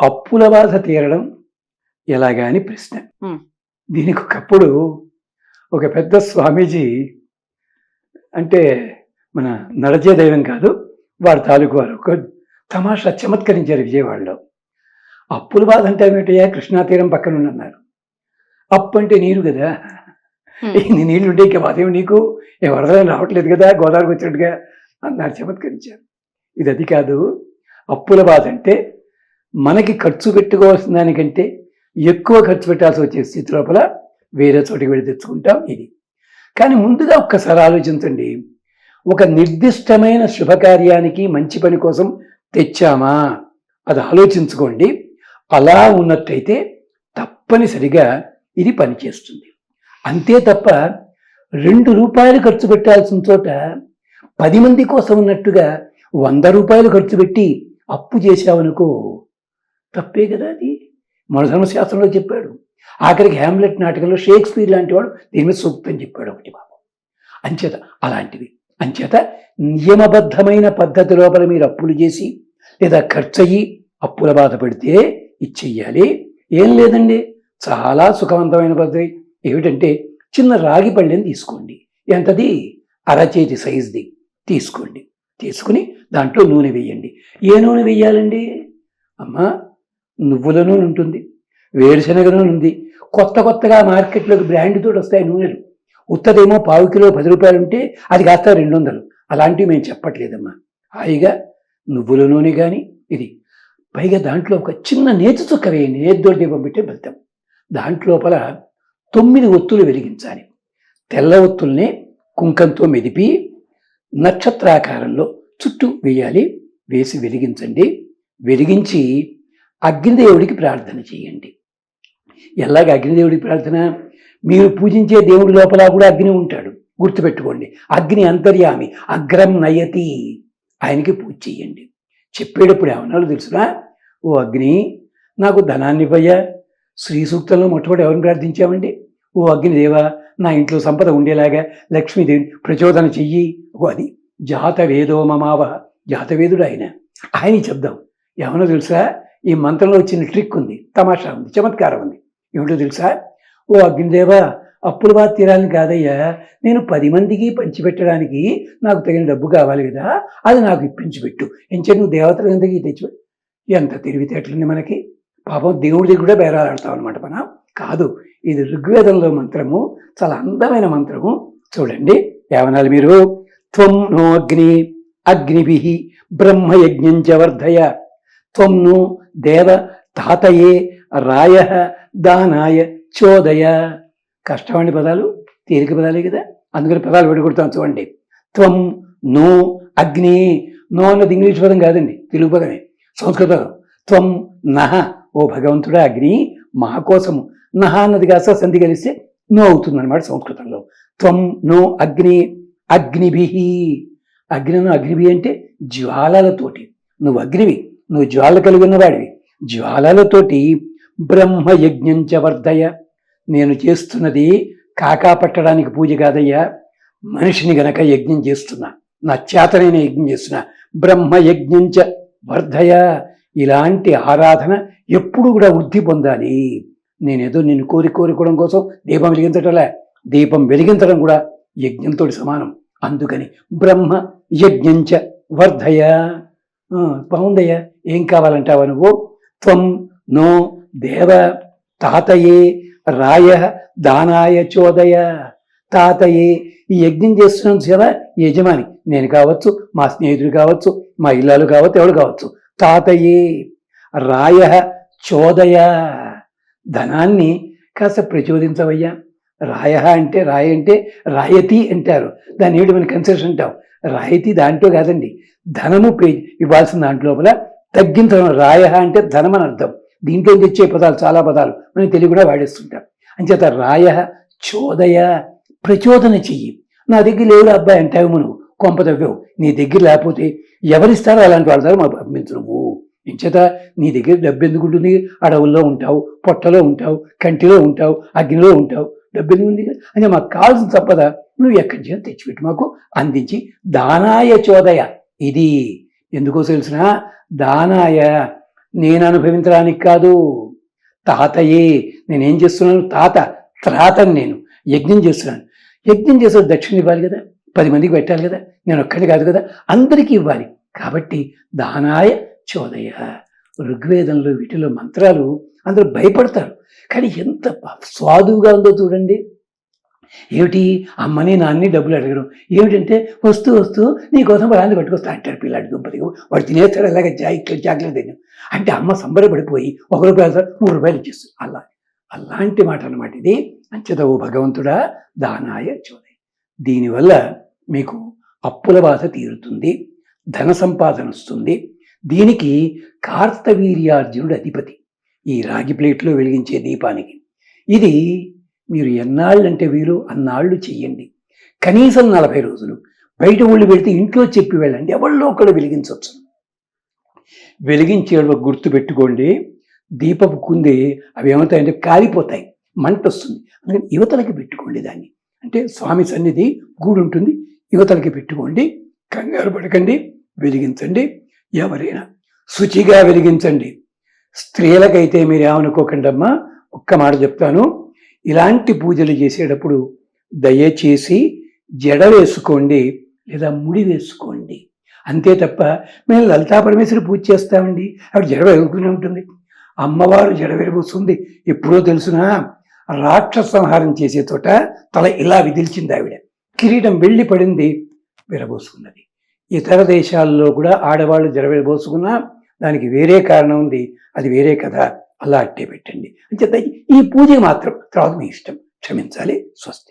అప్పుల బాధ తీరడం ఎలాగా అని ప్రశ్న. దీనికి ఒకప్పుడు ఒక పెద్ద స్వామీజీ అంటే మన నడచే దైవం కాదు వారి తాలూకు వారు ఒక తమాషా చమత్కరించారు విజయవాడలో. అప్పుల బాధ అంటే ఏమిటయ్యా? కృష్ణా తీరం పక్కన ఉన్నన్నారు అప్పు అంటే నీరు కదా. ఇన్ని నీళ్ళు ఉంటే ఇక బాధ ఏమి నీకు? ఏ వరదలు రావట్లేదు కదా గోదావరికి వచ్చినట్టుగా అన్నారు చమత్కరించారు. ఇది అది కాదు. అప్పుల బాధ అంటే మనకి ఖర్చు పెట్టుకోవాల్సిన దానికంటే ఎక్కువ ఖర్చు పెట్టాల్సి వచ్చే స్థితి లోపల వేరే చోటికి వెళ్ళి తెచ్చుకుంటాం ఇది. కానీ ముందుగా ఒక్కసారి ఆలోచించండి. ఒక నిర్దిష్టమైన శుభకార్యానికి మంచి పని కోసం తెచ్చామా? అది ఆలోచించుకోండి. అలా ఉన్నట్టయితే తప్పనిసరిగా ఇది పనిచేస్తుంది. అంతే తప్ప రెండు రూపాయలు ఖర్చు పెట్టాల్సిన చోట పది మంది కోసం ఉన్నట్టుగా వంద రూపాయలు ఖర్చు పెట్టి అప్పు చేశావనుకో తప్పే కదా అది? మన ధర్మశాస్త్రంలో చెప్పాడు. ఆఖరికి హ్యామ్లెట్ నాటకంలో షేక్స్పియర్ లాంటి వాడు దీని మీద సూక్తం చెప్పాడు ఒకటి బాబు అంచేత అలాంటివి అంచేత నియమబద్ధమైన పద్ధతి లోపల మీరు అప్పులు చేసి లేదా ఖర్చయి అప్పుల బాధ పెడితే ఇచ్చేయాలి. ఏం లేదండి. చాలా సుఖవంతమైన పద్ధతి. ఏమిటంటే చిన్న రాగి పళ్ళెని తీసుకోండి. ఎంతది? అరచేతి సైజుది. తీసుకోండి. తీసుకుని దాంట్లో నూనె వేయండి. ఏ నూనె వేయాలండి? అమ్మా నువ్వుల నూనె ఉంటుంది వేరుశనగ నూనె ఉంది. కొత్త కొత్తగా మార్కెట్లోకి బ్రాండ్తో వస్తాయి నూనెలు. ఉత్తదేమో పావు కిలో పది రూపాయలు ఉంటే అది కాస్త రెండు వందలు. అలాంటివి మేము చెప్పట్లేదమ్మా. హాయిగా నువ్వుల నూనె కానీ ఇది పైగా దాంట్లో ఒక చిన్న నేతి చుక్క వేయండి. నేతితో దీపం పెట్టే వెళ్తాం. దాంట్లోపల తొమ్మిది ఒత్తులు వెలిగించాలి. తెల్ల ఒత్తుల్ని కుంకంతో మెదిపి నక్షత్రాకారంలో చుట్టూ వేయాలి. వేసి వెలిగించండి. వెలిగించి అగ్నిదేవుడికి ప్రార్థన చేయండి. ఎలాగ అగ్నిదేవుడికి ప్రార్థన? మీరు పూజించే దేవుడి లోపల కూడా అగ్ని ఉంటాడు. గుర్తుపెట్టుకోండి. అగ్ని అంతర్యామి. అగ్రం నయతి. ఆయనకి పూజ చేయండి. చెప్పేటప్పుడు ఏమన్నాడు తెలుసునా ఓ అగ్ని నాకు ధనాన్ని ఇవ్వయ్యా. శ్రీ సూక్తంలో మొట్టమొదటి ఎవరిని ప్రార్థించామండి? ఓ అగ్నిదేవా నా ఇంట్లో సంపద ఉండేలాగా లక్ష్మీదేవి ప్రచోదన చెయ్యి. ఓ అది జాతవేదో మమావ జాతవేదుడు ఆయన. ఆయన చెప్దాం. ఏమన్నా తెలుసా ఈ మంత్రంలో వచ్చిన ట్రిక్ ఉంది తమాషా ఉంది చమత్కారం ఉంది. ఏమిటో తెలుసా? ఓ అగ్నిదేవా అప్పుల బాధ తీరాలని కాదయ్యా నేను పది మందికి పంచిపెట్టడానికి నాకు తగిన డబ్బు కావాలి కదా అది నాకు ఇప్పించిపెట్టు ఎంచే నువ్వు దేవతల కిందకి తెచ్చిపెట్టు ఎంత తెలివితేటలుంది మనకి. పాపం దేవుడి దగ్గర కూడా బేరాలాడతాం అనమాట మనం. కాదు ఇది ఋగ్వేదంలో మంత్రము చాలా అందమైన మంత్రము. చూడండి ఏమనాలి మీరు? త్వం నో అగ్ని అగ్నిభి బ్రహ్మయజ్ఞం చ వర్ధయ. త్వం ను దేవ తాతయే రాయ దానాయ చోదయ కష్టమండి పదాలు తేలిక పదాలే కదా? అందుకని పదాలు విడగొడతాం చూడండి. త్వం నో అగ్ని నో అన్నది ఇంగ్లీష్ పదం కాదండి తెలుగు పదమే సంస్కృత పదం. త్వం నహ ఓ భగవంతుడా అగ్ని మా కోసము. నహ అన్నది కాస్త సంధి కలిస్తే నో అవుతుంది అనమాట సంస్కృతంలో. త్వం నో అగ్ని అగ్నిభి. అగ్నిను అగ్నిభి అంటే జ్వాలలతోటి. నువ్వు అగ్నివి నువ్వు జ్వాల కలిగిన వాడివి జ్వాలలతోటి బ్రహ్మయజ్ఞంచ వర్ధయ నేను చేస్తున్నది కాకా పట్టడానికి పూజ కాదయ్యా. మనిషిని గనక యజ్ఞం చేస్తున్నా నా చేతనైన యజ్ఞం చేస్తున్నా బ్రహ్మయజ్ఞంచ వర్ధయ ఇలాంటి ఆరాధన ఎప్పుడు కూడా వృద్ధి పొందాలి. నేనేదో నిన్ను కోరి కోరుకోవడం కోసం దీపం వెలిగించటలే దీపం వెలిగించడం కూడా యజ్ఞంతో సమానం. అందుకని బ్రహ్మ యజ్ఞంచ వర్ధయ బాగుందయ్యా. ఏం కావాలంటావా నువ్వు త్వం నో దేవ తాతయే రాయ దానాయ చోదయ. తాతయే ఈ యజ్ఞం చేస్తున్నాం సేవ యజమాని. నేను కావచ్చు మా స్నేహితుడు కావచ్చు మా ఇల్లాలు కావచ్చు ఎవడు కావచ్చు. తాతయే రాయ చోదయ. ధనాన్ని కాస్త ప్రచోదించవయ్యా. రాయ అంటే రాయ అంటే రాయతీ అంటారు. దాన్ని ఏమిటి మనం కన్సెషన్ అంటాం? రాయతీ దాంట్లో కాదండి. ధనము పే ఇవ్వాల్సిన దాంట్లో లోపల తగ్గించడం రాయ అంటే ధనం అని అర్థం. దీంట్లో తెచ్చే పదాలు? చాలా పదాలు. మనం తెలుగు కూడా వాడేస్తుంటాం. అంచేత రాయ చోదయ ప్రచోదన చెయ్యి. నా దగ్గర లేవురా అబ్బాయి అంటావు నువ్వు. కొంప తవ్వావు. నీ దగ్గర లేకపోతే ఎవరిస్తారో అలాంటి వాళ్ళ మాకు పంపించు నువ్వు. నీ దగ్గర డబ్బు ఎందుకు ఉంటుంది? అడవుల్లో ఉంటావు పొట్టలో ఉంటావు కంటిలో ఉంటావు అగ్నిలో ఉంటావు. డబ్బు ఎందుకు ఉంది? అంటే మాకు కావాల్సిన సంపద నువ్వు ఎక్కడి నుంచి తెచ్చిపెట్టి. మాకు అందించి దానాయ చోదయ. ఇది ఎందుకో తెలిసిన? దానాయ నేను అనుభవించడానికి కాదు. తాతయే నేనేం చేస్తున్నాను? తాత త్రాతని నేను యజ్ఞం చేస్తున్నాను. యజ్ఞం చేసే దక్షిణ ఇవ్వాలి కదా? పది మందికి పెట్టాలి కదా? నేను ఒక్కడి కాదు కదా? అందరికీ ఇవ్వాలి. కాబట్టి దానాయ చోదయ. ఋగ్వేదంలో వీటిలో మంత్రాలు అందరూ భయపడతారు. కానీ ఎంత స్వాదుగా ఉందో చూడండి. ఏమిటి? అమ్మని నాన్ని డబ్బులు అడగడం. ఏమిటంటే వస్తూ వస్తూ నీకోసం రాంది పట్టుకొస్తా అంటాడు పిల్లాడు దుంపతికి. వాడు తినేస్తాడు అలాగే జాగ్రత్త జాగ్రత్త తిన్నాం అంటే అమ్మ సంబరపడిపోయి ఒక రూపాయలు సార్ మూడు రూపాయలు ఇచ్చేస్తుంది. అలా అలాంటి మాట అనమాట ఇది. అంచేత ఓ భగవంతుడా దానాయ చోదయ. దీనివల్ల మీకు అప్పుల బాధ తీరుతుంది ధన సంపాదన వస్తుంది. దీనికి కార్తవీర్యార్జునుడు అధిపతి. ఈ రాగి ప్లేట్లో వెలిగించే దీపానికి. ఇది మీరు ఎన్నాళ్ళంటే వీలు అన్నాళ్ళు చెయ్యండి. కనీసం నలభై రోజులు. బయట ఊళ్ళు పెడితే ఇంట్లో చెప్పి వెళ్ళండి. ఎవరిలో ఒకళ్ళు వెలిగించవచ్చు. వెలిగించే గుర్తు పెట్టుకోండి. దీపపు కుంది అవి ఏమవుతాయంటే కాలిపోతాయి. మంట వస్తుంది. అందుకని యువతలకి పెట్టుకోండి దాన్ని. అంటే స్వామి సన్నిధి గూడు ఉంటుంది. యువతలకి పెట్టుకోండి. కంగారు పడకండి. వెలిగించండి. ఎవరైనా శుచిగా వెలిగించండి. స్త్రీలకైతే మీరు ఏమనుకోకండమ్మా ఒక్క మాట చెప్తాను. ఇలాంటి పూజలు చేసేటప్పుడు దయచేసి జడ వేసుకోండి లేదా ముడి వేసుకోండి. అంతే తప్ప మేము లలితా పరమేశ్వరి పూజ చేస్తామండి. ఆవిడ జడ వెలుగుతూనే ఉంటుంది. అమ్మవారు జడ వెలుగుతుంది ఎప్పుడో తెలుసునా? రాక్షస సంహారం చేసే చోట తల ఇలా విదిల్చింది ఆవిడ. కిరీటం వెళ్ళి పడింది విరబోసుకున్నది. ఇతర దేశాల్లో కూడా ఆడవాళ్ళు జడ విరబోసుకున్నా దానికి వేరే కారణం ఉంది. అది వేరే కథ. అలా అట్టే పెట్టండి. అంచేత ఈ పూజ మాత్రం తర్వాత మీ ఇష్టం క్షమించాలి. స్వస్తి.